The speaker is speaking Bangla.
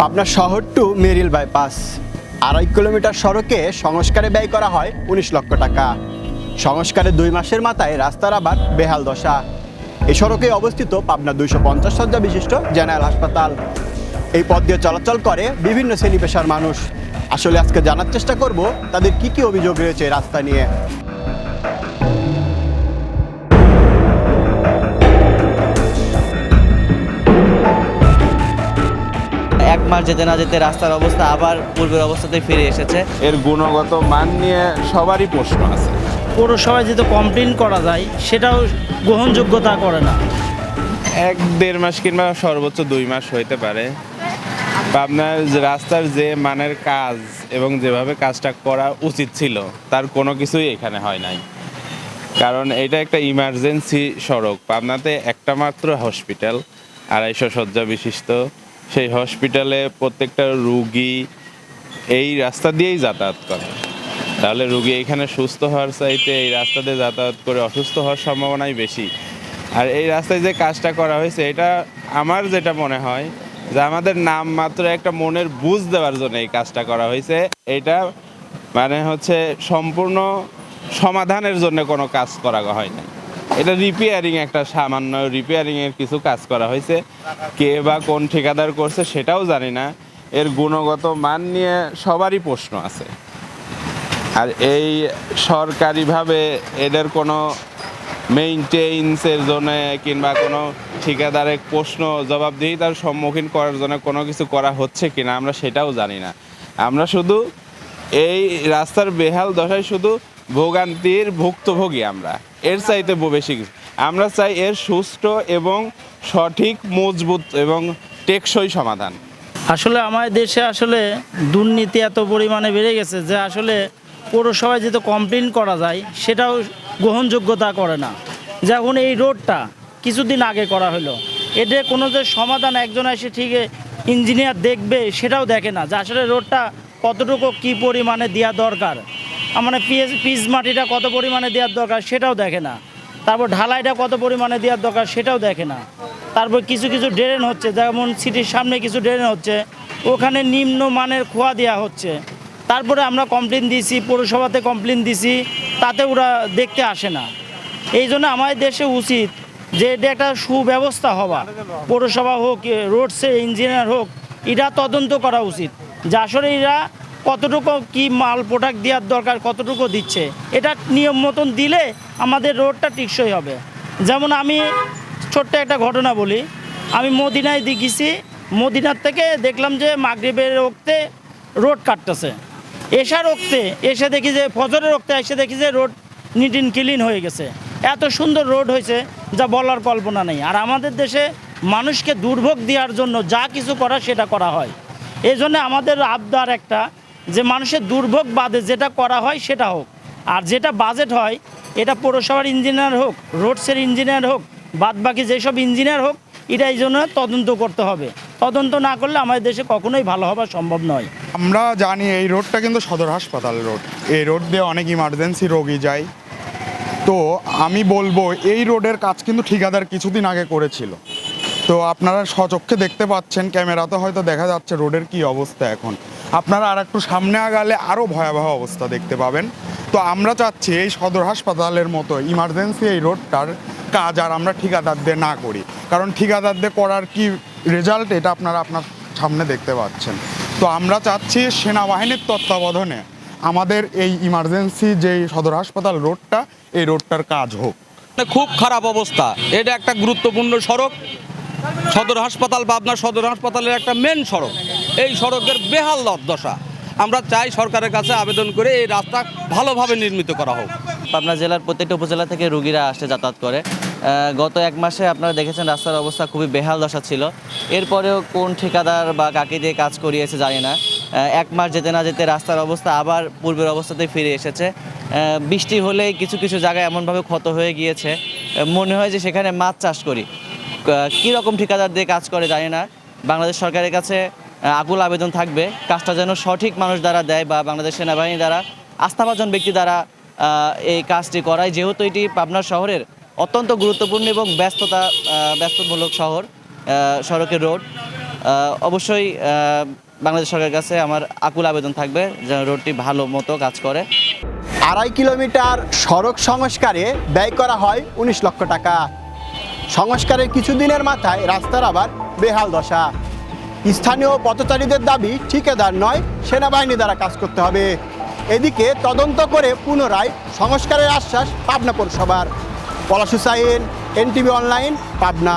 পাবনা শহর টু মেরিল বাইপাস। আড়াই কিলোমিটার সড়কে সংস্কারে ব্যয় করা হয় উনিশ লক্ষ টাকা। সংস্কারে দুই মাসের মাথায় রাস্তার আবার বেহাল দশা। এই সড়কে অবস্থিত পাবনা দুইশো পঞ্চাশ শয্যা বিশিষ্ট জেনারেল হাসপাতাল। এই পথ দিয়ে চলাচল করে বিভিন্ন শ্রেণি পেশার মানুষ। আসলে আজকে জানার চেষ্টা করব, তাদের কি কি অভিযোগ রয়েছে রাস্তা নিয়ে? এক মাস যেতে না যেতে রাস্তার অবস্থা আবার পূর্বের অবস্থাতে ফিরে এসেছে। এর গুণগত মান নিয়ে সবারই প্রশ্ন আছে। পৌরসভায় যেহেতু কমপ্লেন করা যায় সেটাও গ্রহণযোগ্যতা করে না। এক দেড় মাস কিংবা সর্বোচ্চ দুই মাস হইতে পারে। আপনার যে রাস্তার যে মানের কাজ এবং যেভাবে কাজটা করা উচিত ছিল তার কোনো কিছুই এখানে হয় নাই। কারণ এটা একটা ইমার্জেন্সি সড়ক। পাবনাতে একটা মাত্র হসপিটাল আড়াইশো শয্যা বিশিষ্ট। সেই হসপিটালে প্রত্যেকটা রুগী এই রাস্তা দিয়েই যাতায়াত করে। তাহলে রুগী এখানে সুস্থ হওয়ার চাইতে এই রাস্তা দিয়ে যাতায়াত করে অসুস্থ হওয়ার সম্ভাবনাই বেশি। আর এই রাস্তায় যে কাজটা করা হয়েছে, এটা আমার যেটা মনে হয় যে আমাদের নাম মাত্র একটা মনের বুঝ দেওয়ার জন্য এই কাজটা করা হয়েছে। এটা মানে হচ্ছে সম্পূর্ণ সমাধানের জন্য কোনো কাজ করা হয় না। এটা রিপেয়ারিং একটা সামান্য রিপেয়ারিং এর কিছু কাজ করা হয়েছে। কে বা কোন ঠিকাদার করছে সেটাও জানি না। এর গুণগত মান নিয়ে সবারই প্রশ্ন আছে। আর এই সরকারিভাবে এদের কোনো মেইনটেইনসের জন্য কিংবা কোনো ঠিকাদারের প্রশ্ন জবাবদিহিতার সম্মুখীন করার জন্য কোনো কিছু করা হচ্ছে কিনা আমরা সেটাও জানি না। আমরা শুধু এই রাস্তার বেহাল দশায় শুধু ভোগান্তির ভুক্তভোগী আমরা। এর চাইতে বেশি কিছু। আমরা চাই এর সুষ্ঠু এবং সঠিক, মজবুত এবং টেকসই সমাধান। আসলে আমাদের দেশে আসলে দুর্নীতি এত পরিমাণে বেড়ে গেছে যে আসলে পৌরসভায় যেহেতু কমপ্লেন করা যায়, সেটাও গ্রহণযোগ্যতা করে না। যেমন এই রোডটা কিছুদিন আগে করা হলো। এটা কোনো যে সমাধান একজন এসে ঠিক ইঞ্জিনিয়ার দেখবে সেটাও দেখে না যে আসলে রোডটা কতটুকু কী পরিমাণে দেওয়া দরকার। মানে পিএস পিচ মাটিটা কত পরিমাণে দেওয়ার দরকার সেটাও দেখে না। তারপর ঢালাইটা কত পরিমাণে দেওয়ার দরকার সেটাও দেখে না। তারপর কিছু কিছু ড্রেন হচ্ছে, যেমন সিটির সামনে কিছু ড্রেন হচ্ছে, ওখানে নিম্ন মানের খোয়া দেওয়া হচ্ছে। তারপরে আমরা কমপ্লেন দিয়েছি, পৌরসভাতে কমপ্লেন দিয়েছি, তাতে ওরা দেখতে আসে না। এই জন্য আমাদের দেশে উচিত যে এটা একটা সুব্যবস্থা হওয়া। পৌরসভা হোক রোডসে ইঞ্জিনিয়ার হোক, এটা তদন্ত করা উচিত। যে আসলে এরা কতটুকু কি মাল প্রোডাক্ট দেওয়ার দরকার, কতটুকু দিচ্ছে, এটা নিয়ম মতন দিলে আমাদের রোডটা টিকসই হবে। যেমন আমি ছোট্ট একটা ঘটনা বলি, আমি মদিনায় দিয়ে গেছি মদিনার থেকে দেখলাম যে মাগরিবের রক্তে রোড কাটতেছে। এসা রক্তে এসে দেখি যে, ফজরের রক্তে এসে দেখি যে রোড নিট ইন ক্লিন হয়ে গেছে। এত সুন্দর রোড হয়েছে যা বলার কল্পনা নেই। আর আমাদের দেশে মানুষকে দুর্ভোগ দেওয়ার জন্য যা কিছু করা সেটা করা হয়। এই জন্য আমাদের আবদার একটা যে মানুষের দুর্ভোগ বাদে যেটা করা হয় সেটা হোক। আর যেটা বাজেট হয়, এটা পৌরসভার ইঞ্জিনিয়ার হোক, রোডসের ইঞ্জিনিয়ার হোক বাদ বাকি যেসব ইঞ্জিনিয়ার হোক এটা এই জন্য তদন্ত করতে হবে। তদন্ত না করলে আমাদের দেশে কখনোই ভালো হওয়া সম্ভব নয়। আমরা জানি এই রোডটা কিন্তু সদর হাসপাতাল রোড। এই রোড দিয়ে অনেক ইমার্জেন্সি রোগী যায়। তো আমি বলব, এই রোডের কাজ কিন্তু ঠিকাদার কিছুদিন আগে করেছিল। তো আপনারা সচক্ষে দেখতে পাচ্ছেন, ক্যামেরাতে হয়তো দেখা যাচ্ছে রোডের কি অবস্থা এখন। আপনারা আর একটু সামনে আগালে আরও ভয়াবহ অবস্থা দেখতে পাবেন। তো আমরা চাচ্ছি এই সদর হাসপাতালের মতো ইমার্জেন্সি এই রোডটার কাজ আর আমরা ঠিকাদারদের না করি। কারণ ঠিকাদারদের করার কি রেজাল্ট এটা আপনারা আপনার সামনে দেখতে পাচ্ছেন। তো আমরা চাচ্ছি সেনাবাহিনীর তত্ত্বাবধানে আমাদের এই ইমার্জেন্সি যেই সদর হাসপাতাল রোডটা, এই রোডটার কাজ হোক। খুব খারাপ অবস্থা। এটা একটা গুরুত্বপূর্ণ সড়ক। সদর হাসপাতাল পাবনা সদর হাসপাতালের একটা মেন সড়ক। এই সড়কের বেহাল দশা আমরা চাই সরকারের কাছে আবেদন করে এই রাস্তা ভালোভাবে নির্মিত করা হোক। পাবনা জেলার প্রত্যেকটা উপজেলা থেকে রুগীরা আসে যাতায়াত করে। গত এক মাসে আপনারা দেখেছেন রাস্তার অবস্থা খুবই বেহাল দশা ছিল। এরপরেও কোন ঠিকাদার বা কাকে দিয়ে কাজ করিয়েছে জানি না। এক মাস যেতে না যেতে রাস্তার অবস্থা আবার পূর্বের অবস্থাতে ফিরে এসেছে। বৃষ্টি হলেই কিছু কিছু জায়গায় এমনভাবে ক্ষত হয়ে গিয়েছে। মনে হয় যে সেখানে মাছ চাষ করি। কী রকম ঠিকাদার দিয়ে কাজ করে জানি না। বাংলাদেশ সরকারের কাছে আকুল আবেদন থাকবে। কাজটা যেন সঠিক মানুষ দ্বারা দেয় বা বাংলাদেশ সেনাবাহিনী দ্বারা, আস্থাভাজন ব্যক্তি দ্বারা এই কাজটি করায়। যেহেতু এটি পাবনা শহরের অত্যন্ত গুরুত্বপূর্ণ এবং ব্যস্ততা ব্যস্তমূলক শহর সড়কের রোড অবশ্যই বাংলাদেশ সরকারের কাছে আমার আকুল আবেদন থাকবে যেন রোডটি ভালো মতো কাজ করে। আড়াই কিলোমিটার সড়ক সংস্কারে ব্যয় করা হয় উনিশ লক্ষ টাকা। সংস্কারের কিছুদিনের মাথায় রাস্তার আবার বেহাল দশা। স্থানীয় পথচারীদের দাবি, ঠিকাদার নয়, সেনাবাহিনী দ্বারা কাজ করতে হবে। এদিকে তদন্ত করে পুনরায় সংস্কারের আশ্বাস পাবনা পৌরসভার। পলাশু সাইন, এনটিভি অনলাইন, পাবনা।